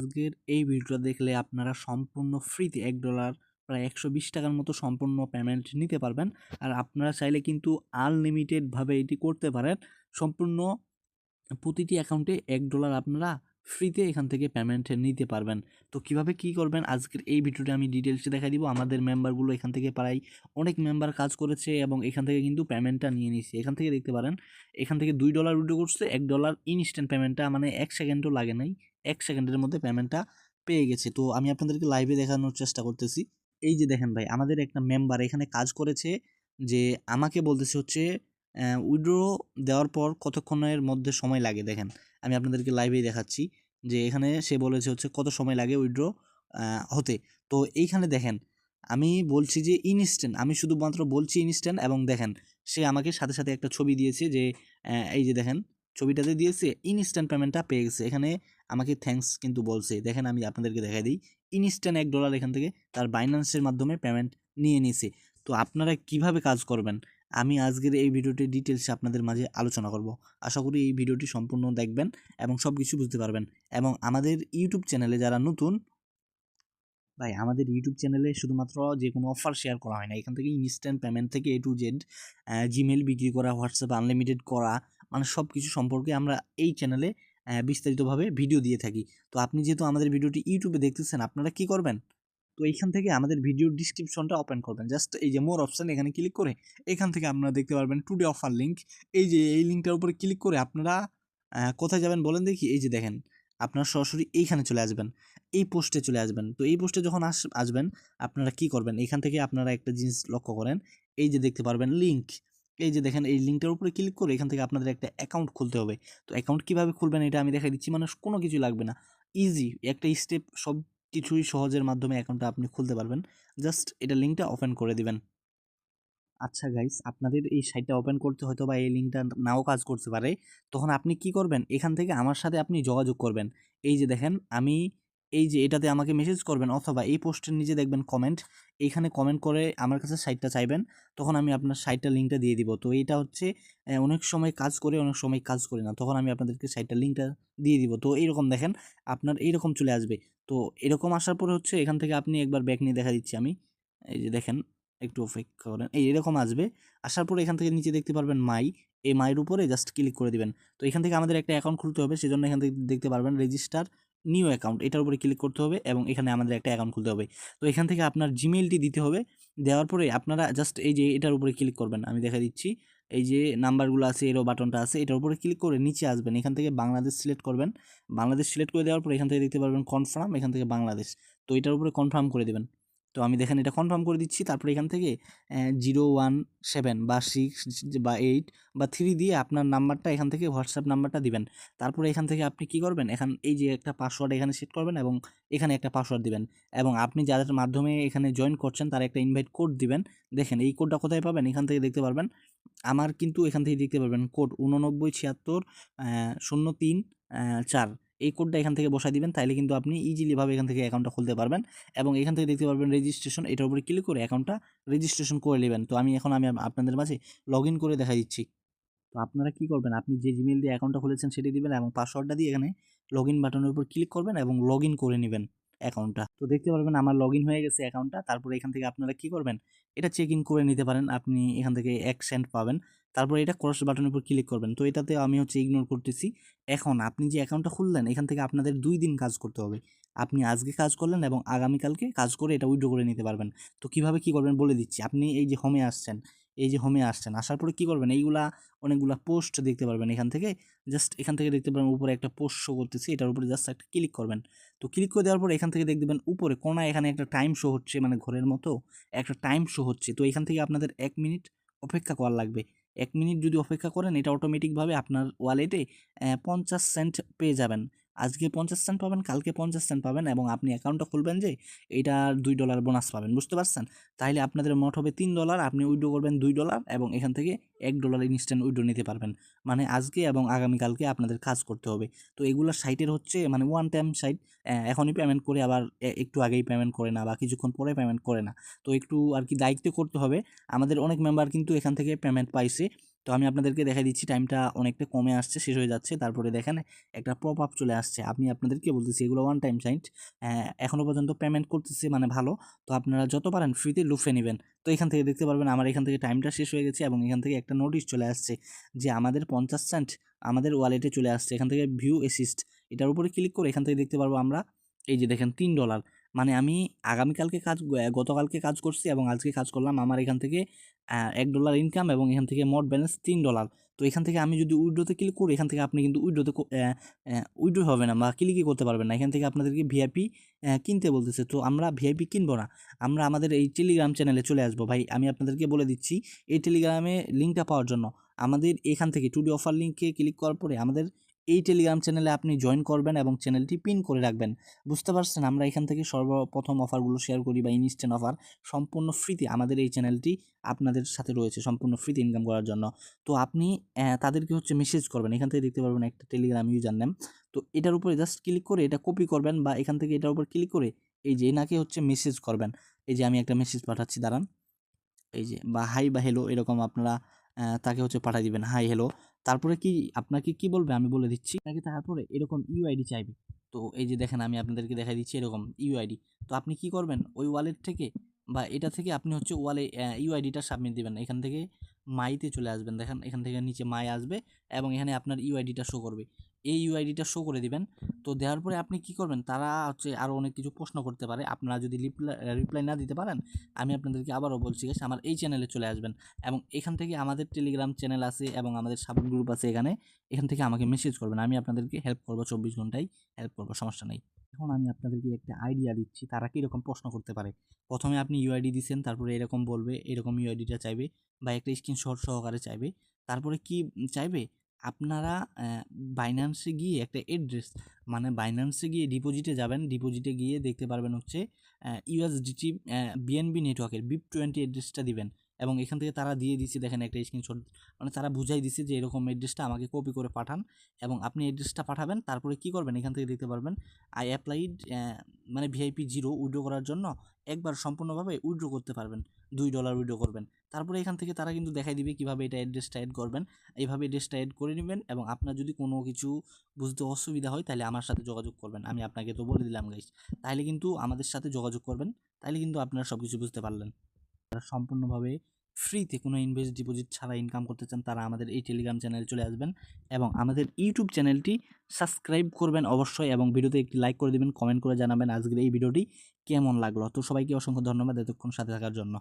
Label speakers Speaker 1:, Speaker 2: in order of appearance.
Speaker 1: আজকের এই ভিডিওটা দেখলে আপনারা সম্পূর্ণ ফ্রিতে এক ডলার প্রায় একশো বিশ টাকার মতো সম্পূর্ণ পেমেন্ট নিতে পারবেন। আর আপনারা চাইলে কিন্তু আনলিমিটেডভাবে এটি করতে পারেন। সম্পূর্ণ প্রতিটি অ্যাকাউন্টে এক ডলার আপনারা ফ্রিতে এখান থেকে পেমেন্ট নিতে পারবেন। তো কীভাবে কি করবেন? আজকের এই ভিডিওটা আমি ডিটেলসে দেখাই দিব। আমাদের মেম্বারগুলো এখান থেকে প্রায় অনেক মেম্বার কাজ করেছে এবং এখান থেকে কিন্তু পেমেন্টটা নিয়ে নিচ্ছে এখান থেকে দেখতে পারেন, এখান থেকে দুই ডলার উইড্রো করছে, এক ডলার ইনস্ট্যান্ট পেমেন্টটা মানে এক সেকেন্ডও লাগে নাই। এক সেকেন্ডের মধ্যে পেমেন্টটা পেয়ে গেছে। তো আমি আপনাদেরকে লাইভে দেখানোর চেষ্টা করতেছি। এই যে দেখেন ভাই, আমাদের একটা মেম্বার এখানে কাজ করেছে যে আমাকে বলতেছে হচ্ছে উইড্রো দেওয়ার পর কতক্ষণের মধ্যে সময় লাগে? দেখেন, আমি আপনাদেরকে লাইভেই দেখাচ্ছি যে এখানে সে বলেছে হচ্ছে কত সময় লাগে উইড্রো হতে। তো এইখানে দেখেন, আমি বলছি যে ইনস্ট্যান্ট আমি শুধুমাত্র বলছি ইনস্ট্যান্ট এবং দেখেন, সে আমাকে সাথে সাথে একটা ছবি দিয়েছে যে এই যে দেখেন ছবিটাতে দিয়েছে ইনস্ট্যান্ট পেমেন্টটা পেয়ে গেছে। এখানে আমাকে থ্যাঙ্কস কিন্তু বলছে। দেখেন আমি আপনাদেরকে দেখাই দিই। ইনস্ট্যান্ট এক ডলার এখান থেকে তার বাইন্যান্সের মাধ্যমে পেমেন্ট নিয়ে নিছে তো আপনারা কীভাবে কাজ করবেন? আমি আজকের এই ভিডিওটি ডিটেলসে আপনাদের মাঝে আলোচনা করব। আশা করি এই ভিডিওটি সম্পূর্ণ দেখবেন এবং সব কিছু বুঝতে পারবেন। এবং আমাদের ইউটিউব চ্যানেলে যারা নতুন, ভাই আমাদের ইউটিউব চ্যানেলে শুধুমাত্র যে কোনো অফার শেয়ার করা হয় না। এখান থেকে ইনস্ট্যান্ট পেমেন্ট থেকে এ টু জেড জিমেল বিক্রি করা হোয়াটসঅ্যাপ আনলিমিটেড করা মানে সব কিছু সম্পর্কে আমরা এই চ্যানেলে বিস্তারিতভাবে ভিডিও দিয়ে থাকি। তো আপনি যেহেতু আমাদের ভিডিওটি ইউটিউবে দেখতেছেন, আপনারা কি করবেন? তো এইখান থেকে আমাদের ভিডিওর ডিসক্রিপশনটা ওপেন করবেন। জাস্ট এই যে মোর অপশান এখানে ক্লিক করে, এখান থেকে আপনারা দেখতে পারবেন টুডে অফার লিঙ্ক এই যে, এই লিঙ্কটার উপরে ক্লিক করে আপনারা কোথায় যাবেন বলেন দেখি? এই যে দেখেন, আপনারা সরাসরি এইখানে চলে আসবেন। এই পোস্টে চলে আসবেন। তো এই পোস্টে যখন আস, আসবেন, আপনারা কি করবেন? এখান থেকে আপনারা একটা জিনিস লক্ষ্য করেন। এই যে দেখতে পারবেন লিঙ্ক এই যে দেখেন, এই লিঙ্কটার উপরে ক্লিক করে এখান থেকে আপনাদের একটা অ্যাকাউন্ট খুলতে হবে। তো অ্যাকাউন্ট কীভাবে খুলবেন এটা আমি দেখা দিচ্ছি। মানে কোনো কিছু লাগবে না। ইজি একটা স্টেপ সব কিছুই সহজের মাধ্যমে অ্যাকাউন্টটা আপনি খুলতে পারবেন। জাস্ট এটা লিঙ্কটা ওপেন করে দিবেন। আচ্ছা গাইস আপনাদের এই সাইটটা ওপেন করতে হয়তো বা এই লিঙ্কটা নাও কাজ করতে পারে। তখন আপনি কি করবেন? এখান থেকে আমার সাথে আপনি যোগাযোগ করবেন। এই যে দেখেন, আমি এই যে এটাতে আমাকে মেসেজ করবেন অথবা এই পোস্টের নিচে দেখবেন কমেন্ট এইখানে কমেন্ট করে আমার কাছে সাইটটা চাইবেন, তখন আমি আপনার সাইটটা লিঙ্কটা দিয়ে দিব। তো এটা হচ্ছে অনেক সময় কাজ করে, অনেক সময় কাজ করে না, তখন আমি আপনাদেরকে সাইটটা লিঙ্কটা দিয়ে দিব। তো এইরকম দেখেন, আপনার এইরকম চলে আসবে। তো এরকম আসার পরে হচ্ছে এখান থেকে আপনি একবার ব্যাক নিয়ে দেখা দিচ্ছি আমি। এই যে দেখেন, একটু অপেক্ষা করেন, এই এরকম আসবে। আসার পরে এখান থেকে নিচে দেখতে পারবেন মাই এই মাইয়ের উপরে জাস্ট ক্লিক করে দিবেন। তো এখান থেকে আমাদের একটা অ্যাকাউন্ট খুলতে হবে, সেজন্য এখান থেকে দেখতে পারবেন রেজিস্টার নিউ অ্যাকাউন্ট এটার উপরে ক্লিক করতে হবে এবং এখানে আমাদের একটা অ্যাকাউন্ট খুলতে হবে। তো এখান থেকে আপনার জিমেলটি দিতে হবে। দেওয়ার পরে আপনারা জাস্ট এই যে এটার উপরে ক্লিক করবেন, আমি দেখা দিচ্ছি। এই যে নাম্বারগুলো আছে এরও বাটনটা আছে, এটার উপরে ক্লিক করে নিচে আসবেন। এখান থেকে বাংলাদেশ সিলেক্ট করবেন। বাংলাদেশ সিলেক্ট করে দেওয়ার পর এখান থেকে দেখতে পারবেন কনফার্ম এখান থেকে বাংলাদেশ তো এটার উপরে কনফার্ম করে দেবেন। তো আমি দেখেন এটা কনফার্ম করে দিচ্ছি। তারপরে এখান থেকে জিরো ওয়ান সেভেন বা সিক্স বা এইট বা থ্রি দিয়ে আপনার নাম্বারটা এখান থেকে হোয়াটসঅ্যাপ নাম্বারটা দিবেন। তারপরে এখান থেকে আপনি কি করবেন? এখান, এই যে একটা পাসওয়ার্ড এখানে সেট করবেন এবং এখানে একটা পাসওয়ার্ড দিবেন এবং আপনি যাদের মাধ্যমে এখানে জয়েন করছেন তার একটা ইনভাইট কোড দিবেন। দেখেন এই কোডটা কোথায় পাবেন? এখান থেকে দেখতে পারবেন। আমার কিন্তু এখান থেকে দেখতে পারবেন কোড উননব্বই ছিয়াত্তর শূন্য তিন চার। এই কোডটা এখান থেকে বসাই দিবেন, তাইলে কিন্তু আপনি ইজিলিভাবে এখান থেকে অ্যাকাউন্টটা খুলতে পারবেন। এবং এখান থেকে দেখতে পারবেন রেজিস্ট্রেশন এটার উপরে ক্লিক করে অ্যাকাউন্টটা রেজিস্ট্রেশন করে নেবেন। তো আমি এখন আমি আপনাদের মাঝে লগ করে দেখা দিচ্ছি। তো আপনারা কি করবেন, আপনি যে জিমেল দিয়ে অ্যাকাউন্টটা খুলেছেন সেটি দিবেন এবং পাসওয়ার্ডটা দিয়ে এখানে লগ ইন বাটনের উপর ক্লিক করবেন এবং লগ করে নেবেন অ্যাকাউন্টটা তো দেখতে পারবেন আমার লগ হয়ে গেছে অ্যাকাউন্টটা তারপরে এখান থেকে আপনারা কি করবেন, এটা চেক ইন করে নিতে পারেন। আপনি এখান থেকে এক সেন্ট পাবেন। তারপর এটা ক্রস বাটনের উপর ক্লিক করবেন। তো এটাতে আমি হচ্ছে ইগনোর করতেছি। এখন আপনি যে অ্যাকাউন্টটা খুললেন, এখান থেকে আপনাদের দুই দিন কাজ করতে হবে। আপনি আজকে কাজ করলেন এবং আগামীকালকে কাজ করে এটা উইড্রো করে নিতে পারবেন। তো কীভাবে কি করবেন বলে দিচ্ছি। আপনি এই যে হোমে আসছেন, এই যে হোমে আসছেন, আসার পরে কি করবেন? এইগুলা অনেকগুলা পোস্ট দেখতে পারবেন এখান থেকে। জাস্ট এখান থেকে দেখতে পারবেন উপরে একটা পোস্ট শো করতেছি, এটার উপরে জাস্ট একটা ক্লিক করবেন। তো ক্লিক করে দেওয়ার পর এখান থেকে দেখবেন উপরে কোনায় এখানে একটা টাইম শো হচ্ছে মানে ঘরের মতো একটা টাইম শো হচ্ছে। তো এখান থেকে আপনাদের এক মিনিট অপেক্ষা করা লাগবে। এক মিনিট যদি অপেক্ষা করেন এটা অটোমেটিকভাবে আপনার ওয়ালেটে পঞ্চাশ সেন্ট পেয়ে যাবেন। আজকে পঞ্চাশ সেন্ট পাবেন, কালকে পঞ্চাশ সেন্ট পাবেন এবং আপনি অ্যাকাউন্টটা খুলবেন যে এইটা দুই ডলার বোনাস পাবেন, বুঝতে পারছেন? তাহলে আপনাদের মোট হবে তিন ডলার আপনি উইড্রো করবেন দুই ডলার এবং এখান থেকে এক ডলার ইনস্ট্যান্ট উইড্রো নিতে পারবেন। মানে আজকে এবং আগামীকালকে আপনাদের কাজ করতে হবে। তো এগুলো সাইটের হচ্ছে মানে ওয়ান টাইম সাইট এখনই পেমেন্ট করে আবার একটু আগেই পেমেন্ট করে না বা কিছুক্ষণ পরে পেমেন্ট করে না। তো একটু আর কি দায়িত্ব করতে হবে। আমাদের অনেক মেম্বার কিন্তু এখান থেকে পেমেন্ট পাইছে। আমি আপনাদেরকে দেখাই দিচ্ছি টাইমটা অনেকটা কমে আসছে, শেষ হয়ে যাচ্ছে। তারপরে দেখেন একটা পপ আপ চলে আসছে। আমি আপনাদেরকে বলতেছি এগুলো ওয়ান টাইম সাইট এখনও পর্যন্ত পেমেন্ট করতেছে মানে ভালো। তো আপনারা যত পারেন ফ্রিতে লুফে নেবেন। তো এখান থেকে দেখতে পারবেন আমার এখান থেকে টাইমটা শেষ হয়ে গেছে এবং এখান থেকে একটা নোটিশ চলে আসছে যে আমাদের পঞ্চাশ সেন্ট আমাদের ওয়ালেটে চলে আসছে। এখান থেকে ভিউ অ্যাসিস্ট এটার উপরে ক্লিক করে এখান থেকে দেখতে পারব আমরা। এই যে দেখেন তিন ডলার মানে আমি আগামীকালকে কাজ, গতকালকে কাজ করছি এবং আজকে কাজ করলাম আমার এখান থেকে এক ডলার ইনকাম এবং এখান থেকে মোট ব্যালেন্স তিন ডলার তো এখান থেকে আমি যদি উইড্রোতে ক্লিক করি, এখান থেকে আপনি কিন্তু উইড্রোতে উইড্রো হবে না বা ক্লিকই করতে পারবেন না। এখান থেকে আপনাদেরকে ভিআইপি কিনতে বলতেছে। তো আমরা ভিআইপি কিনবো না। আমরা আমাদের এই টেলিগ্রাম চ্যানেলে চলে আসব। ভাই, আমি আপনাদেরকে বলে দিচ্ছি, এই টেলিগ্রামে লিঙ্কটা পাওয়ার জন্য। আমাদের এখান থেকে টুডি অফার লিঙ্কে ক্লিক করার পরে আমাদের এই টেলিগ্রাম চ্যানেলে আপনি জয়েন করবেন এবং চ্যানেলটি পিন করে রাখবেন। বুঝতে পারছেন? আমরা এখান থেকে সর্বপ্রথম অফারগুলো শেয়ার করি বা ইনস্ট্যান্ট অফার সম্পূর্ণ ফ্রিতে আমাদের এই চ্যানেলটি আপনাদের সাথে রয়েছে সম্পূর্ণ ফ্রিতে ইনকাম করার জন্য। তো আপনি তাদেরকে হচ্ছে মেসেজ করবেন। এখান থেকে দেখতে পারবেন একটা টেলিগ্রাম ইউজার নেম তো এটার উপরে জাস্ট ক্লিক করে এটা কপি করবেন বা এখান থেকে এটার উপর ক্লিক করে এই যে এনাকে হচ্ছে মেসেজ করবেন। এই যে আমি একটা মেসেজ পাঠাচ্ছি, দাঁড়ান। এই যে, বা হাই বা হ্যালো এরকম আপনারা তাকে হচ্ছে পাঠিয়ে দিবেন। হাই হ্যালো তারপরে কি আপনাকে কি বলবে? আমি বলে দিচ্ছি। নাকি তারপরে এরকম ইউআইডি চাইবে। তো এই যে দেখেন, আমি আপনাদেরকে দেখাই দিচ্ছি এরকম ইউআইডি তো আপনি কি করবেন? ওই ওয়ালেট থেকে বা এটা থেকে আপনি হচ্ছে ওয়ালে ইউআইডিটা সাবমিট দিবেন। এখান থেকে মাইতে চলে আসবেন। দেখেন, এখান থেকে নিচে মাই আসবে এবং এখানে আপনার ইউআইডিটা শো করবে। এই ইউআইডিটা শো করে দিবেন। তো দেওয়ার পরে আপনি কি করবেন? তারা হচ্ছে আরও অনেক কিছু প্রশ্ন করতে পারে। আপনারা যদি রিপ্লাই না দিতে পারেন, আমি আপনাদেরকে আবারও বলছি গেছে আমার এই চ্যানেলে চলে আসবেন। এবং এখান থেকে আমাদের টেলিগ্রাম চ্যানেল আছে এবং আমাদের সাপোর্ট গ্রুপ আছে এখানে। এখান থেকে আমাকে মেসেজ করবেন। আমি আপনাদেরকে হেল্প করব চব্বিশ ঘন্টায় হেল্প করব, সমস্যা নেই। এখন আমি আপনাদেরকে একটা আইডিয়া দিচ্ছি, তারা কীরকম প্রশ্ন করতে পারে। প্রথমে আপনি ইউআইডি দিচ্ছেন তারপরে এরকম বলবে, এরকম ইউআইডিটা চাইবে বা একটা স্ক্রিনশট সহকারে চাইবে। তারপরে কি চাইবে? আপনারা বাইন্যান্সে গিয়ে একটা অ্যাড্রেস মানে বাইন্যান্সে গিয়ে ডিপোজিটে যাবেন। ডিপোজিটে গিয়ে দেখতে পারবেন হচ্ছে ইউএসডিটি বিএনবি নেটওয়ার্কের বিপ টোয়েন্টি অ্যাড্রেসটা দিবেন। এবং এখান থেকে তারা দিয়ে দিচ্ছে দেখেন একটা স্ক্রিনশট মানে তারা বুঝাই দিচ্ছে যে এরকম অ্যাড্রেসটা আমাকে কপি করে পাঠান এবং আপনি অ্যাড্রেসটা পাঠাবেন, তারপরে কি করবেন? এখান থেকে দেখতে পারবেন আই অ্যাপ্লাইড মানে ভিআইপি জিরো উইড্রো করার জন্য একবার সম্পূর্ণভাবে উইড্রো করতে পারবেন, দুই ডলার উইড্রো করবেন। তারপরে এখান থেকে তারা কিন্তু দেখাই দিবে কীভাবে এটা অ্যাড্রেসটা অ্যাড করবেন, এইভাবে অ্যাড্রেসটা অ্যাড করে নেবেন এবং আপনার যদি কোনো কিছু বুঝতে অসুবিধা হয় তাহলে আমার সাথে যোগাযোগ করবেন, আমি আপনাকে তো বলে দিলাম গাইস তাহলে কিন্তু আমাদের সাথে যোগাযোগ করবেন, তাহলে কিন্তু আপনারা সব কিছু বুঝতে পারলেন। তারা সম্পূর্ণভাবে ফ্রিতে কোনো ইনভেস্ট ডিপোজিট ছাড়া ইনকাম করতে চান, তারা আমাদের এই টেলিগ্রাম চ্যানেলে চলে আসবেন এবং আমাদের ইউটিউব চ্যানেলটি সাবস্ক্রাইব করবেন অবশ্যই এবং ভিডিওতে একটি লাইক করে দেবেন কমেন্ট করে জানাবেন আজকের এই ভিডিওটি কেমন লাগল। তো সবাইকে অসংখ্য ধন্যবাদ এতক্ষণ সাথে থাকার জন্য।